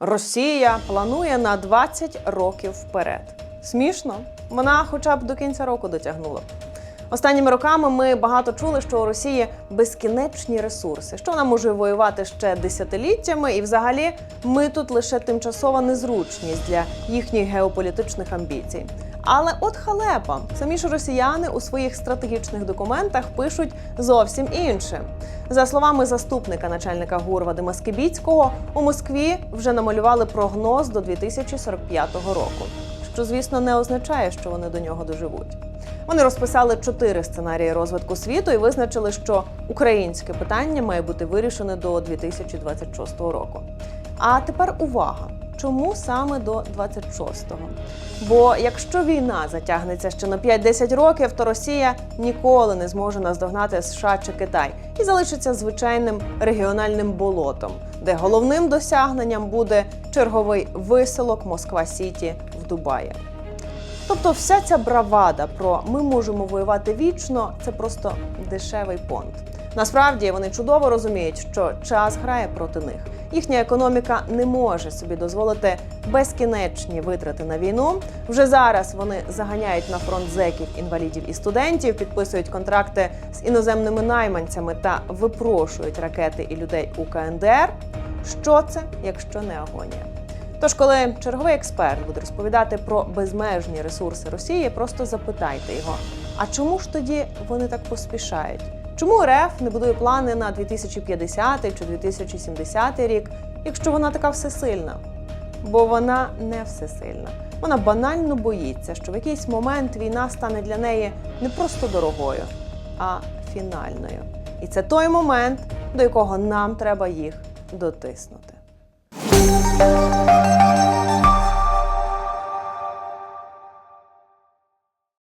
Росія планує на 20 років вперед. Смішно? Вона хоча б до кінця року дотягнула. Останніми роками ми багато чули, що у Росії безкінечні ресурси, що вона може воювати ще десятиліттями, і взагалі ми тут лише тимчасова незручність для їхніх геополітичних амбіцій. Але от халепа, самі ж росіяни у своїх стратегічних документах пишуть зовсім інше. За словами заступника начальника ГУР Вадима Скибіцького, у Москві вже намалювали прогноз до 2045 року, що звісно не означає, що вони до нього доживуть. Вони розписали чотири сценарії розвитку світу і визначили, що українське питання має бути вирішене до 2026 року. А тепер увага! Чому саме до 26-го? Бо якщо війна затягнеться ще на 5-10 років, то Росія ніколи не зможе наздогнати США чи Китай і залишиться звичайним регіональним болотом, де головним досягненням буде черговий виселок Москва Сіті в Дубаї. Тобто, вся ця бравада про ми можемо воювати вічно це просто дешевий понт. Насправді вони чудово розуміють, що час грає проти них. Їхня економіка не може собі дозволити безкінечні витрати на війну. Вже зараз вони заганяють на фронт зеків, інвалідів і студентів, підписують контракти з іноземними найманцями та випрошують ракети і людей у КНДР. Що це, якщо не агонія? Тож, коли черговий експерт буде розповідати про безмежні ресурси Росії, просто запитайте його: а чому ж тоді вони так поспішають? Чому РФ не будує плани на 2050 чи 2070 рік, якщо вона така всесильна? Бо вона не всесильна. Вона банально боїться, що в якийсь момент війна стане для неї не просто дорогою, а фінальною. І це той момент, до якого нам треба їх дотиснути. Música